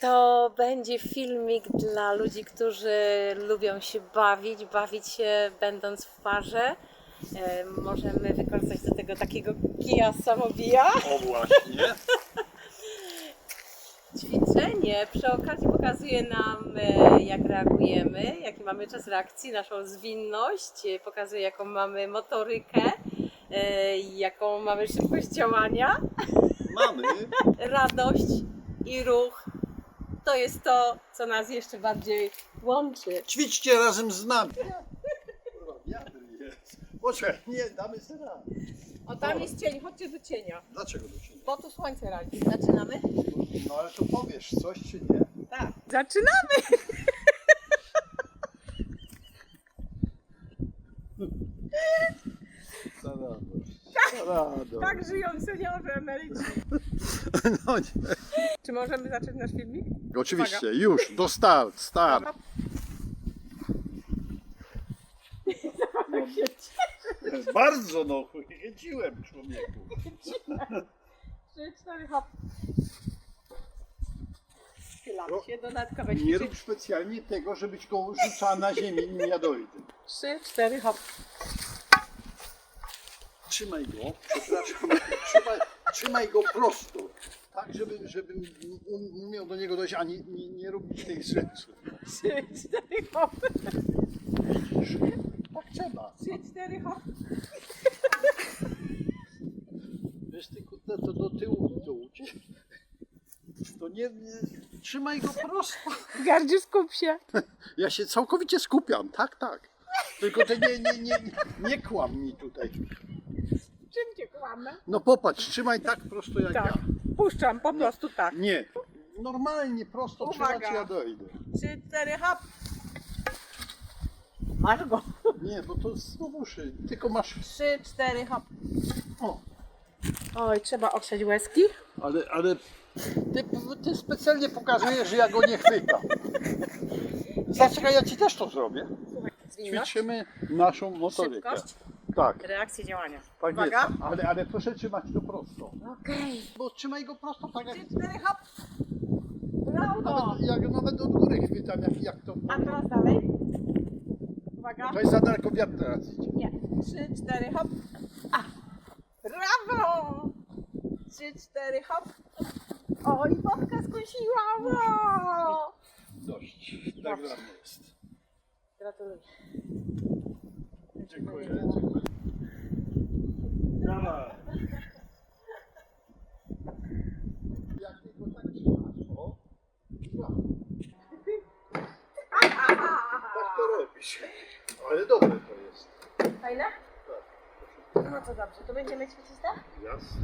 To będzie filmik dla ludzi, którzy lubią się bawić, bawić się będąc w parze. E, Możemy wykorzystać do tego takiego kija samobija. O właśnie. Ćwiczenie przy okazji pokazuje nam, e, jak reagujemy, jaki mamy czas reakcji, naszą zwinność, e, pokazuje, jaką mamy motorykę, e, jaką mamy szybkość działania, Mamy. radość i ruch. To jest to, co nas jeszcze bardziej łączy. Ćwiczcie razem z nami. Poczekaj, nie, damy sobie radę. O, tam jest cień, chodźcie do cienia, Dlaczego do ciebie? bo tu słońce radzi. Zaczynamy? No ale to powiesz coś czy nie? Tak. Zaczynamy! Tak żyją seniorzy emeryci. No nie. Czy możemy zacząć nasz filmik? Oczywiście, już, do start, start. Bardzo no, chęciłem człowieku. Trzy, cztery, hop. Schylam się, dodatkowe Nie ćwiczenie. rób specjalnie tego, żebyś go rzucała na ziemię i nie dojdę. Trzy, cztery, hop. Trzymaj go, przepraszam, trzymaj, trzymaj go prosto, tak żeby, żebym um- umiał do niego dojść, a nie, nie, nie robić tych rzeczy. Trzy, cztery, hop. Tak trzeba. Trzy, cztery, hop. Wiesz ty kurde, to do tyłu to uciec. To nie, nie, trzymaj go prosto. Gardziu, skup się. Ja się całkowicie skupiam, tak, tak. Tylko ty nie, nie, nie, nie kłam mi tutaj. Czym cię kłamę? No popatrz, trzymaj tak prosto jak Tak. ja. Puszczam, po prostu tak. Nie, normalnie prosto Uwaga. trzymać ja dojdę. Trzy, cztery, hop. Masz go. Nie, bo to znowu szy, tylko masz... Trzy, cztery, hop. O, Oj, trzeba otrzeć łezki. ale, ale ty, ty specjalnie pokazujesz, że ja go nie chwytam. Zaczekaj, ja ci też to zrobię. Zwinność, Ćwiczymy naszą motorykę. szybkość, Tak, reakcję działania. tak Uwaga. jest. Ale, ale proszę trzymać to prosto. Okej. Bo trzymaj go prosto tak jak... Trzy, cztery, hop. Brawo. Nawet, jak nawet od góry chwytam, jak, jak to... A teraz dalej. Uwaga. To jest za daleko wiatr teraz idzie. Nie. Trzy, cztery, hop. A. Brawo! Trzy, cztery, hop. Oj, wodka skusiła. Wow. Dość, tak Dobrze. dla jest. Gratuluję. Dziękuję, dziękuję. Jak go tak o. no. Tak to robisz. Ale dobre to jest. Fajne? No to dobrze. To będziemy ćwiczyć tak? Jasne.